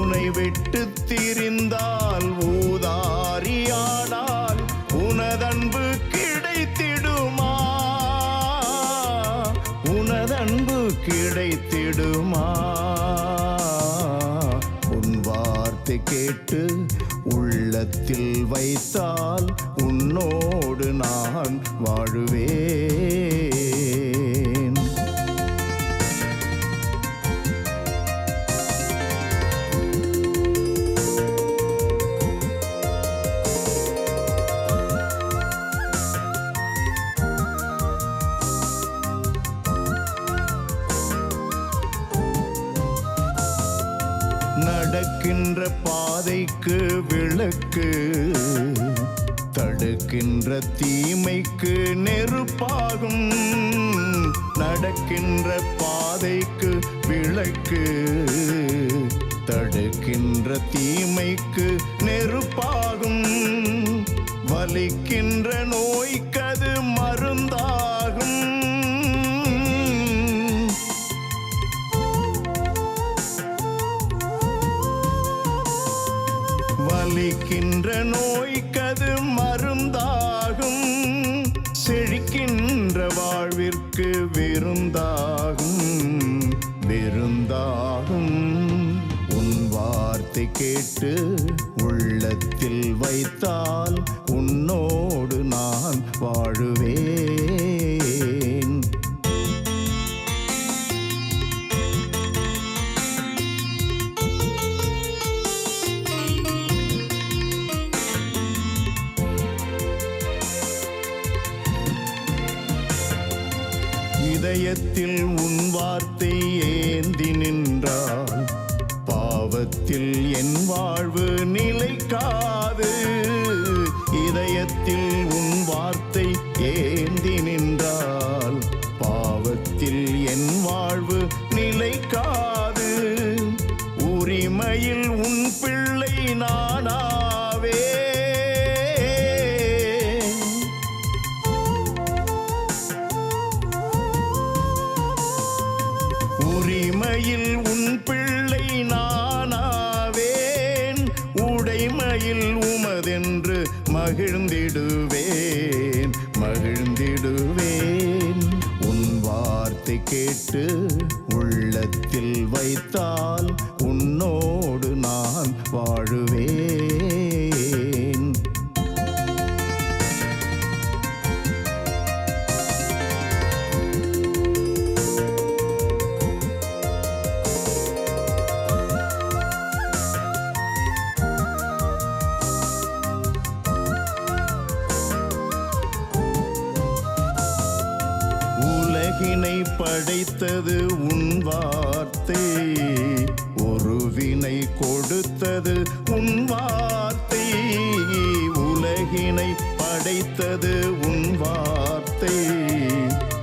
உனை விட்டு திரிந்தால் ஊதாரியானால் உனதன்பு கிடைத்திடுமா? உனதன்பு கிடைத்திடுமா? உன் வார்த்தை கேட்டு உள்ளத்தில் வைத்தால் உன்னோடு நான் வாழுவேன். விளக்கு தடுக்கின்ற தீமைக்கு நெருப்பாகும். நடக்கின்ற பாதைக்கு விளக்கு தடுக்கின்ற தீமைக்கு நெருப்பாகும். வலிக்கின்ற நோ செழிக்கின்ற நோய்க்கது மருந்தாகும். செழிக்கின்ற வாழ்விற்கு விருந்தாகும். விருந்தாகும். உன் வார்த்தை கேட்டு உள்ளத்தில் வைத்தால் இதயத்தில் உன் வார்த்தை ஏந்தி நின்றால் பாவத்தில் என் வாழ்வு நிலைக்காது. இதயத்தில் உன் வார்த்தை ஏந்தி நின்றால் பாவத்தில் என் வாழ்வு நிலைக்காது படைத்தது உன் வார்த்தை. ஒருவினை கொடுத்தது உன் வார்த்தை. உலகினை படைத்தது உன் வார்த்தை.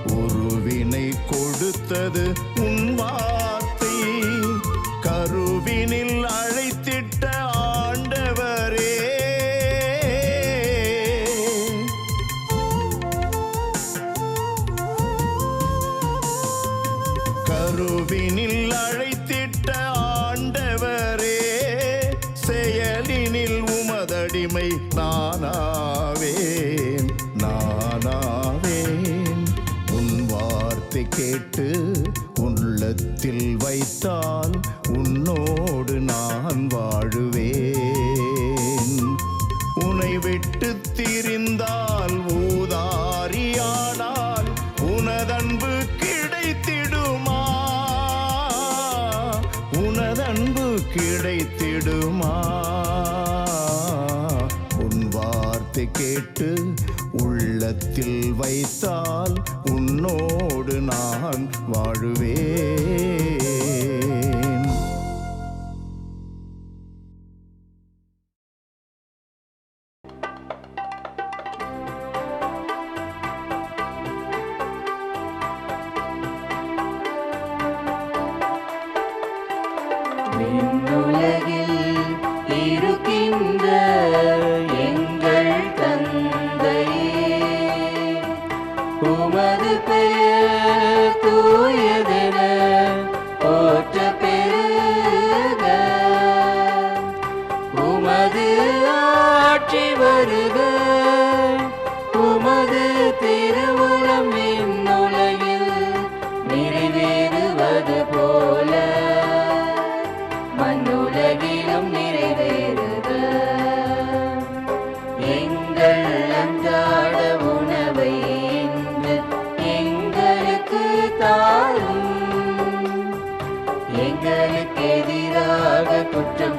ஒருவினை கொடுத்தது கேட்டு உள்ளத்தில் வைத்தால் உன்னோடு நான் வாழுவேன். உனை விட்டு திரிந்தால் ஊதாரியானால் உனதன்பு கிடைத்திடுமா? உனதன்பு கிடைத்திடுமா? உன் வார்த்தை கேட்டு உள்ளத்தில் வைத்தால் உன்னோடு நான் வாழுவேன்.